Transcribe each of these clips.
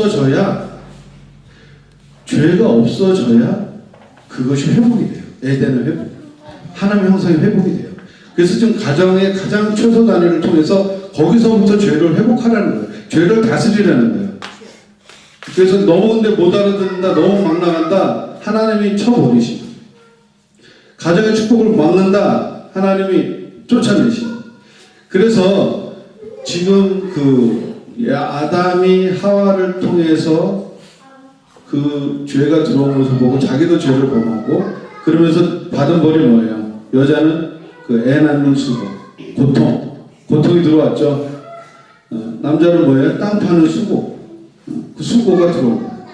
없어져야 죄가 없어져야 그것이 회복이 돼요. 에덴의 회복. 하나님의 형상의 회복이 돼요. 그래서 지금 가정의 가장 최소 단위를 통해서 거기서부터 죄를 회복하라는 거예요. 죄를 다스리라는 거예요. 그래서 너무 근데 못 알아듣는다, 너무 막 나간다, 하나님이 쳐버리시고. 가정의 축복을 막는다, 하나님이 쫓아내시고. 그래서 지금 그 아담이 하와를 통해서 그 죄가 것을 보고 자기도 죄를 범하고 그러면서 받은 벌이 뭐예요? 여자는 그 애 낳는 수고, 고통, 고통이 들어왔죠. 어, 남자는 뭐예요? 땅 파는 수고, 그 수고가 거예요.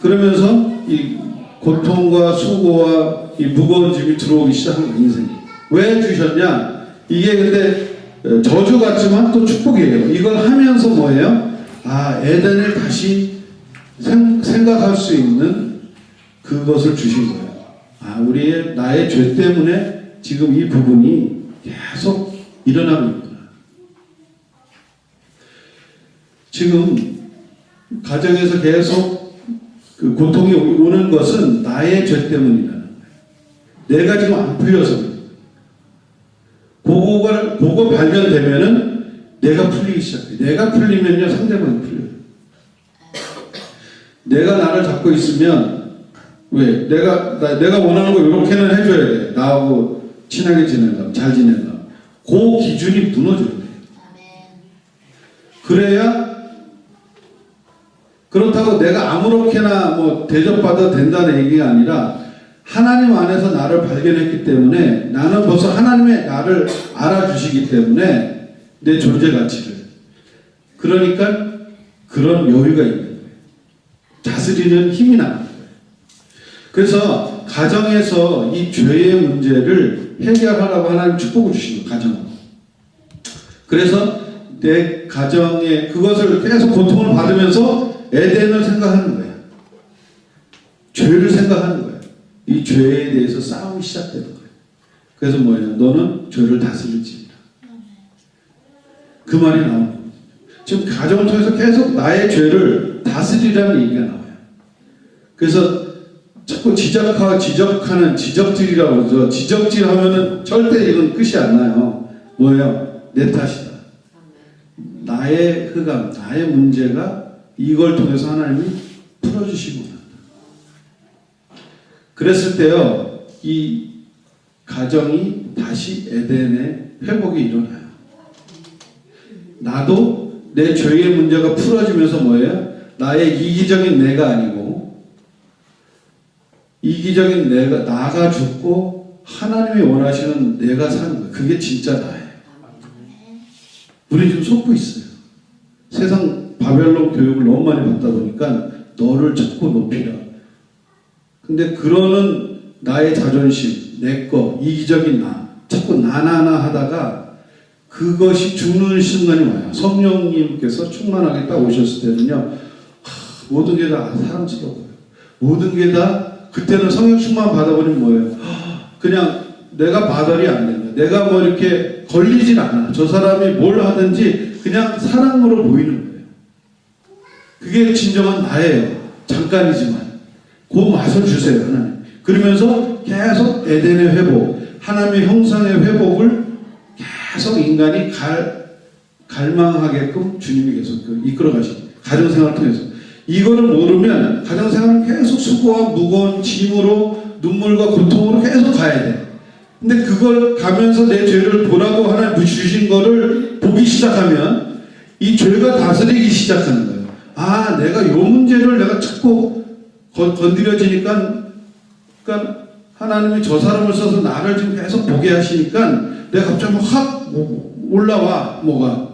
그러면서 이 고통과 수고와 이 무거운 짐이 들어오기 시작한 인생이. 왜 주셨냐? 이게 근데 어, 저주 같지만 또 축복이에요. 이걸 하면서 뭐예요? 아, 에덴을 다시 생, 생각할 수 있는 그것을 주신 거예요. 아, 우리의 나의 죄 때문에 지금 이 부분이 계속 일어나고 있구나. 지금 가정에서 계속 그 고통이 오는 것은 나의 죄 때문이라는 거예요. 내가 지금 안 풀려서 그거가 그거 발견되면은 내가 풀리기 시작해. 내가 풀리면요 상대방이 풀려요. 내가 나를 잡고 있으면 왜 내가 나, 내가 원하는 거 이렇게는 해줘야 돼. 나하고 친하게 지낸다, 잘 지낸다. 그 기준이 무너져야 돼. 그래야 그렇다고 내가 아무렇게나 뭐 대접받아도 된다는 얘기가 아니라 하나님 안에서 나를 발견했기 때문에 나는 벌써 하나님의 나를 알아주시기 때문에 내 존재 가치를 그러니까 그런 여유가 있는 거예요. 다스리는 힘이 나는 거예요. 그래서 가정에서 이 죄의 문제를 해결하라고 하나님 축복을 주신 거예요. 가정으로. 그래서 내 가정에 그것을 계속 고통을 받으면서 에덴을 생각하는 거예요. 죄를 생각하는 거예요. 이 죄에 대해서 싸움이 시작되는 거예요. 그래서 뭐예요? 너는 죄를 다스릴지니라. 그 말이 거예요. 지금 가정을 통해서 계속 나의 죄를 다스리라는 얘기가 나와요. 그래서 자꾸 지적하고 지적하는 지적질이라고 그러죠. 지적질 하면은 절대 이건 끝이 안 나요. 뭐예요? 내 탓이다. 나의 흑암, 나의 문제가 이걸 통해서 하나님이 풀어주시구나. 그랬을 때요, 이 가정이 다시 에덴의 회복이 일어나요. 나도 내 죄의 문제가 풀어지면서 뭐예요? 나의 이기적인 내가 아니고, 이기적인 내가, 나가 죽고 하나님이 원하시는 내가 사는 거예요. 그게 진짜 나예요. 우리 지금 속고 있어요. 세상 바벨론 교육을 너무 많이 받다 보니까 너를 자꾸 높이라. 근데 그러는 나의 자존심, 내 거, 이기적인 나, 자꾸 나나나 하다가 그것이 죽는 순간이 와요. 성령님께서 충만하게 딱 오셨을 때는요, 하, 모든 게 다 사랑스러워요. 모든 게 다, 그때는 성령 충만 받아버리면 뭐예요? 하, 그냥 내가 바달이 안 된다. 내가 뭐 이렇게 걸리질 않아. 저 사람이 뭘 하든지 그냥 사랑으로 보이는 거예요. 그게 진정한 나예요. 잠깐이지만. 그 맛을 주세요, 하나님. 그러면서 계속 에덴의 회복, 하나님의 형상의 회복을 계속 인간이 갈, 갈망하게끔 주님이 계속 그 이끌어 가십니다. 가정생활을 통해서. 이거를 모르면 가정생활은 계속 수고와 무거운 짐으로 눈물과 고통으로 계속 가야 돼. 근데 그걸 가면서 내 죄를 보라고 하나님 주신 거를 보기 시작하면 이 죄가 다스리기 시작하는 거예요. 아, 내가 요 문제를 내가 자꾸 건, 건드려지니까, 그러니까 하나님이 저 사람을 써서 나를 지금 계속 보게 하시니까 내가 갑자기 확 올라와, 뭐가.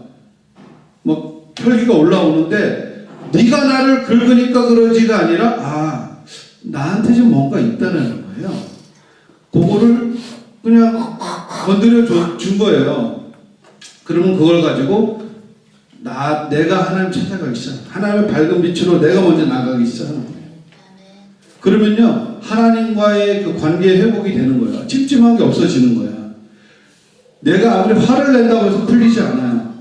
뭐, 혈기가 올라오는데 네가 나를 긁으니까 그러지가 아니라, 아, 나한테 지금 뭔가 있다는 거예요. 그거를 그냥 건드려 줘- 준 거예요. 그러면 그걸 가지고 나 내가 하나님 찾아가기 시작. 하나님의 밝은 빛으로 내가 먼저 나가기 거예요. 그러면요 하나님과의 그 관계 회복이 되는 거예요. 찜찜한 게 없어지는 거야. 내가 아무리 화를 낸다고 해서 풀리지 않아요.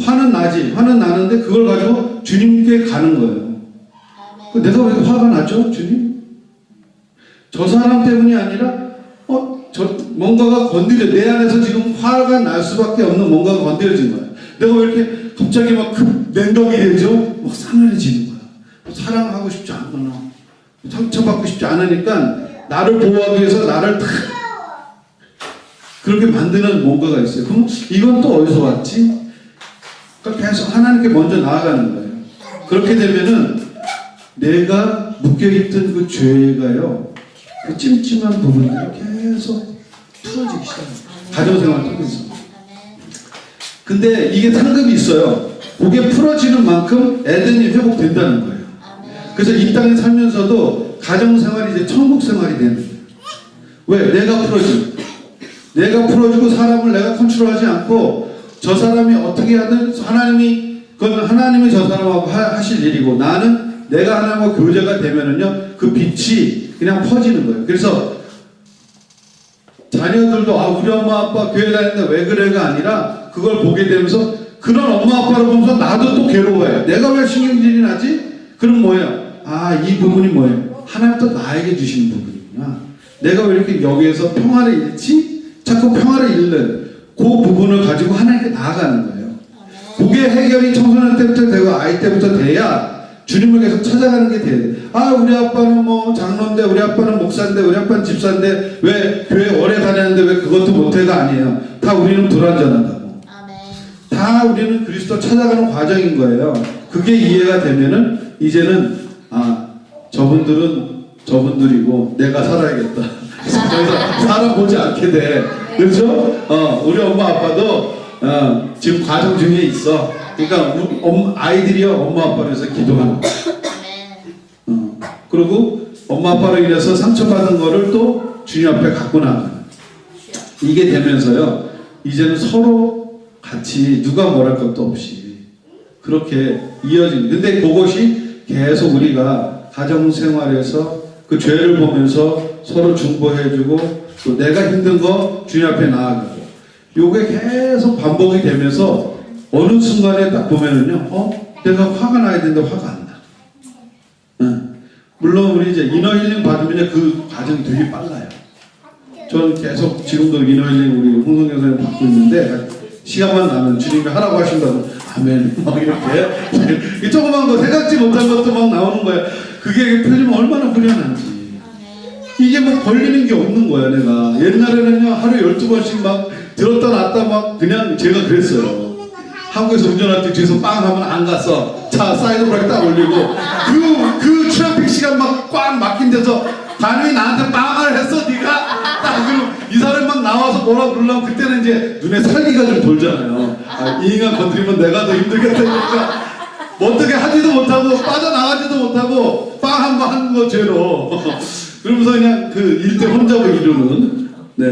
화는 나지. 화는 나는데 그걸 가지고 주님께 가는 거예요. 그 내가 왜 화가 나죠, 주님? 저 사람 때문이 아니라, 어, 저, 뭔가가 건드려, 내 안에서 지금 화가 날 수밖에 없는 뭔가가 건드려진 거야. 내가 왜 이렇게 갑자기 막급 냉동이 되죠? 막 싸늘해지는 거야. 사랑하고 싶지 않거나, 상처받고 싶지 않으니까, 나를 보호하기 위해서 나를 탁, 그렇게 만드는 뭔가가 있어요. 그럼 이건 또 어디서 왔지? 그러니까 계속 하나님께 먼저 나아가는 거예요. 그렇게 되면은 내가 묶여있던 그 죄가요, 그 찜찜한 부분들이 계속 풀어지기 시작해요. 가정생활 통해서. 근데 이게 상급이 있어요. 그게 풀어지는 만큼 에덴이 회복된다는 거예요. 그래서 이 땅에 살면서도 가정생활이 이제 천국생활이 되는. 왜? 내가 풀어주고. 내가 풀어주고 사람을 내가 컨트롤하지 않고 저 사람이 어떻게 하든 하나님이 그건 하나님이 저 사람하고 하, 하실 일이고 나는 내가 하나님과 교제가 되면은요 그 빛이 그냥 퍼지는 거예요. 그래서 자녀들도 아 우리 엄마 아빠 교회 다니는데 왜 그래가 아니라 그걸 보게 되면서 그런 엄마 아빠를 보면서 나도 또 괴로워요. 내가 왜 신경질이 나지? 그럼 뭐예요? 아 이 부분이 뭐예요? 하나님 또 나에게 주시는 부분이구나. 내가 왜 이렇게 여기에서 평화를 잃지? 자꾸 평화를 잃는 그 부분을 가지고 하나님께 나아가는 거예요. 그게 해결이 청소년 때부터 되고 아이 때부터 돼야 주님을 계속 찾아가는 게 돼야 돼. 아, 우리 아빠는 뭐 장로인데, 우리 아빠는 목사인데, 우리 아빠는 집사인데, 왜 교회 오래 다녔는데 왜 그것도 못해가 아니에요. 다 우리는 불완전하다고. 다 우리는 그리스도 찾아가는 과정인 거예요. 그게 이해가 되면은 이제는 아 저분들은 저분들이고 내가 살아야겠다. 더 이상 살아보지 않게 돼. 그렇죠? 어 우리 엄마 아빠도 어, 지금 과정 중에 있어. 그러니까 우리 엄- 아이들이요 엄마 아빠를 위해서 기도하는 거야. 어, 그리고 엄마 아빠로 인해서 상처받은 거를 또 주님 앞에 갖고 나가는 이게 되면서요 이제는 서로 같이 누가 뭐랄 것도 없이 그렇게 이어지는 근데 그것이 계속 우리가 가정생활에서 그 죄를 보면서 서로 중보해주고 또 내가 힘든 거 주님 앞에 나아가고 요게 계속 반복이 되면서 어느 순간에 딱 보면은요 어 내가 화가 나야 되는데 화가 안 나. 응. 물론 우리 이제 이너 힐링 받으면 그 과정이 되게 빨라요. 저는 계속 지금도 이너 힐링 우리 홍성 교사님 받고 있는데 시간만 나면 주님이 하라고 하신다고 아멘 막 이렇게 이 조그만 거 생각지 못한 것도 막 나오는 거야. 그게 풀리면 얼마나 후련한지. 이게 뭐 걸리는 게 없는 거야 내가 옛날에는요 하루 12번씩 막 들었다 놨다 막 그냥 제가 그랬어요 한국에서 운전할 때 뒤에서 빵 하면 안 갔어 차 사이드 브레이크 딱 올리고 그, 그 트래픽 시간 막 꽉 막힌 데서 간혹이 나한테 빵을 했어 이 사람 막 나와서 뭐라 그러려면 그때는 이제 눈에 살기가 좀 돌잖아요. 아, 이 인간 건드리면 내가 더 힘들겠다 그러니까. 뭐 어떻게 하지도 못하고 빠져나가지도 못하고 빵한번 하는 거 죄로. 그러면서 그냥 그 일대 혼잡을 이루는. 네.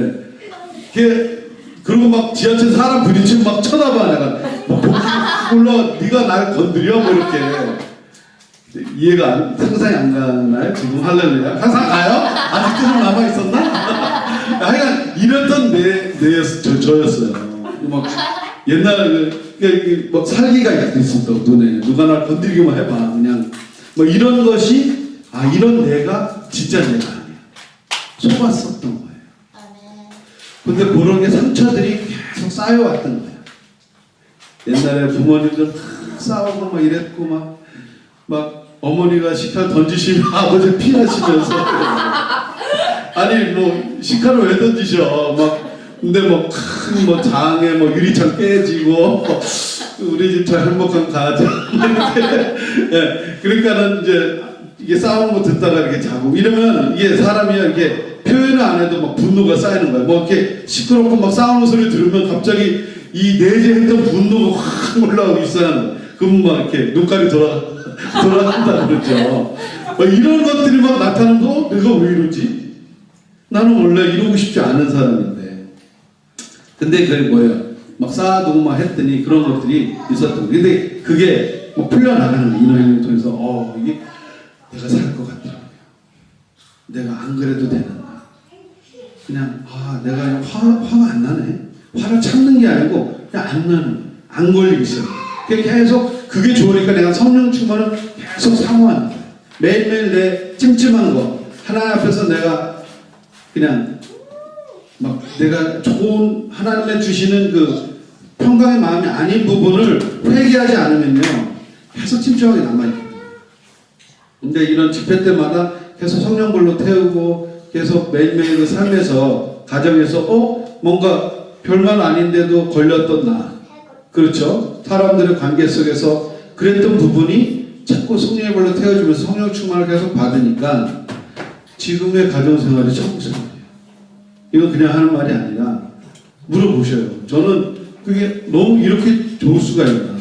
그게 그리고 막 지하철 사람 부딪히면 막 쳐다봐 내가. 뭐 몰라. 네가 날 건드려? 뭐 이렇게. 이해가 안, 상상이 안 가나요 지금 할렐루야. 항상 가요? 아직도 좀 남아 있었나 하여간 이랬던 내, 내 저, 저였어요. 막 옛날 그, 그, 뭐 살기가 있었다고 눈에. 누가 날 건드리기만 해봐 그냥. 뭐 이런 것이 아 이런 내가 진짜 내가 아니야. 속았었던 거예요. 근데 그런 게 상처들이 계속 쌓여왔던 거예요 옛날에 부모님들 막 싸우고 막 이랬고 막, 막 어머니가 식칼 던지시면 아버지 피하시면서 아니 뭐 식칼을 왜 던지셔? 막 근데 뭐 큰뭐 장에 뭐 유리창 깨지고 우리 집참 행복한 가정 예 그러니까는 이제 이게 싸우는 거 듣다가 이렇게 자고. 이러면 이게 사람이 이렇게 표현을 안 해도 막 분노가 쌓이는 거야. 뭐 이렇게 시끄럽고 막 싸우는 소리 들으면 갑자기 이 내재했던 분노가 확 올라오기 시작하는 그러면 막 이렇게 눈깔이 돌아 돌아간다 그러죠. 막 이런 것들이 막 나타나면 어, 내가 왜 이러지 나는 원래 이러고 싶지 않은 사람인데 근데 그게 뭐예요? 막 쌓아두고 막 했더니 그런 것들이 있었던 거예요. 근데 그게 뭐 풀려나가는 인원을 통해서 어 이게 내가 살 것 같더라고요. 내가 안 그래도 되는 그냥 아 내가 그냥 화, 화가 안 나네. 화를 참는 게 아니고 그냥 안 나는 안 걸리기 시작해. 계속 그게 좋으니까 내가 성령 충만을 계속 사모하는 거야. 매일매일 내 찜찜한 거 하나님 앞에서 내가 그냥 막 내가 좋은 하나님의 주시는 그 평강의 마음이 아닌 부분을 회개하지 않으면요. 계속 찜찜하게 남아있거든요. 근데 이런 집회 때마다 계속 성령불로 태우고 계속 매일매일 그 삶에서 가정에서 어? 뭔가 별말 아닌데도 걸렸던 나? 그렇죠? 사람들의 관계 속에서 그랬던 부분이 자꾸 성령의 불로 태워주면서 성령 충만을 계속 받으니까 지금의 가정 생활이 천국생활이에요. 이건 그냥 하는 말이 아니라 물어보셔요. 저는 그게 너무 이렇게 좋을 수가 있나.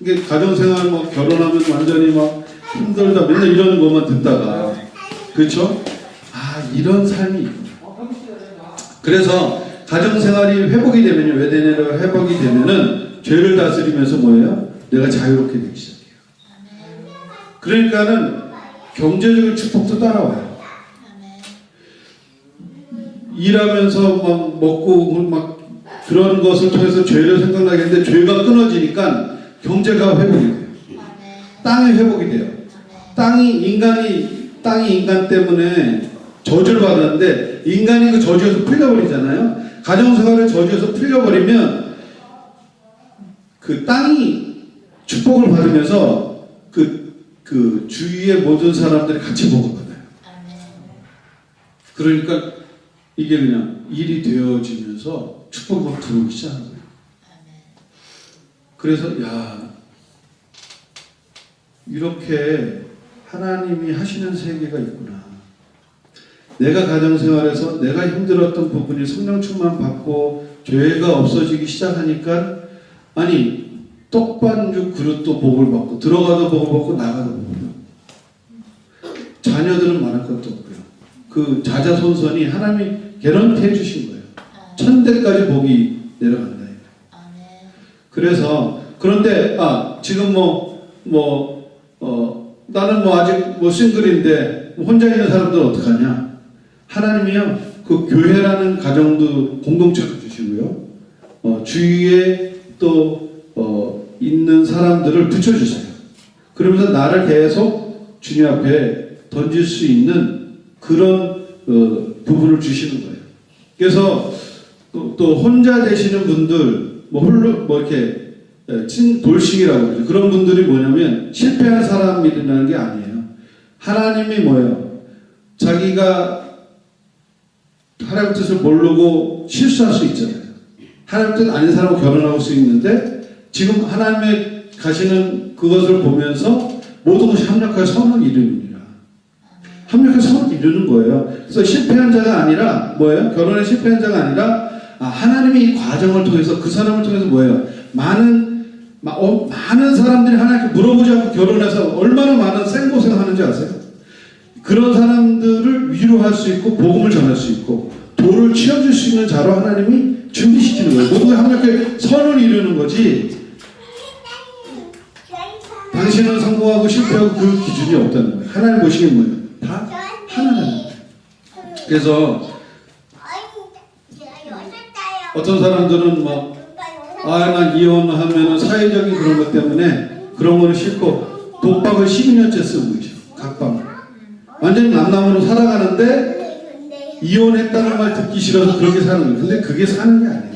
이게 가정생활 뭐 결혼하면 완전히 막 힘들다 맨날 이런 것만 듣다가 그렇죠? 아 이런 삶이. 그래서 가정생활이 회복이 되면요 외대내로 회복이 되면은 죄를 다스리면서 뭐예요? 내가 자유롭게 되기 시작해요. 그러니까는 경제적인 축복도 따라와요. 일하면서 막 먹고 막 그런 것을 통해서 죄를 생각나게 했는데 죄가 끊어지니까 경제가 회복이 돼요. 땅이 회복이 돼요. 땅이 인간이 땅이 인간 때문에 저주를 받았는데 인간이 그 저주에서 풀려버리잖아요. 가정생활을 저주에서 풀려버리면 그 땅이 축복을 받으면서 그, 그 주위의 모든 사람들이 같이 복을 받아요. 그러니까 이게 그냥 일이 되어지면서 축복이 막 들어오기 시작하는 거예요. 그래서 야 이렇게 하나님이 하시는 세계가 있구나. 내가 가정생활에서 내가 힘들었던 부분이 성령 충만 받고 죄가 없어지기 시작하니까 아니 떡반죽 그릇도 복을 받고 들어가도 복을 받고 나가도 복을 받고 자녀들은 말할 것도 없고요. 그 자자손손이 하나님이 개런티 해주신 거예요. 천대까지 복이 내려간다. 그래서 그런데 아 지금 뭐뭐 어, 나는 뭐 아직 뭐 싱글인데 혼자 있는 사람들은 어떡하냐? 하나님이요 그 교회라는 가정도 공동체로 주시고요 어, 주위에 또 어, 있는 사람들을 붙여주세요. 그러면서 나를 계속 주님 앞에 던질 수 있는 그런 어, 부분을 주시는 거예요. 그래서 또, 또 혼자 되시는 분들 뭐 홀로 뭐 이렇게 예, 친 돌싱이라고 그러죠. 그런 분들이 뭐냐면 실패한 사람이라는 게 아니에요. 하나님이 뭐예요? 자기가 하나님 뜻을 모르고 실수할 수 있잖아요. 하나님 뜻 아닌 사람하고 결혼할 수 있는데 지금 하나님의 가시는 그것을 보면서 모든 것이 합력하여 선을 이루느 합력해서 선을 이루는 거예요. 그래서 실패한 자가 아니라 뭐예요? 결혼에 실패한 자가 아니라 아, 하나님이 이 과정을 통해서 그 사람을 통해서 뭐예요? 많은 마- 어, 많은 사람들이 하나님께 물어보지 않고 결혼해서 얼마나 많은 생고생 하는지 아세요? 그런 사람들을 위로할 수 있고 복음을 전할 수 있고 도를 치워줄 수 있는 자로 하나님이 준비시키는 거예요. 모두가 함께 선을 이루는 거지. 당신은 성공하고 실패하고 그 기준이 없다는 거예요. 하나님 보시기엔 뭐예요? 그래서 어떤 사람들은 막 아, 나 이혼하면 사회적인 그런 것 때문에 그런 거는 싫고 독박을 12년째 쓰고 계셔. 각방. 완전히 남남으로 살아가는데 이혼했다는 말 듣기 싫어서 그렇게 사는 거예요. 근데 그게 사는 게 아니에요.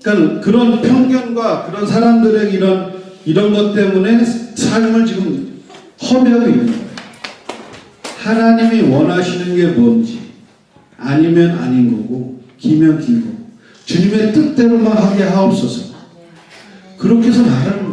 그러니까 그런 편견과 그런 사람들의 이런 이런 것 때문에 삶을 지금 허비하고 있는 거예요. 하나님이 원하시는 게 뭔지 아니면 아닌 거고 기면 기고 주님의 뜻대로만 하게 하옵소서. 그렇게 해서 나를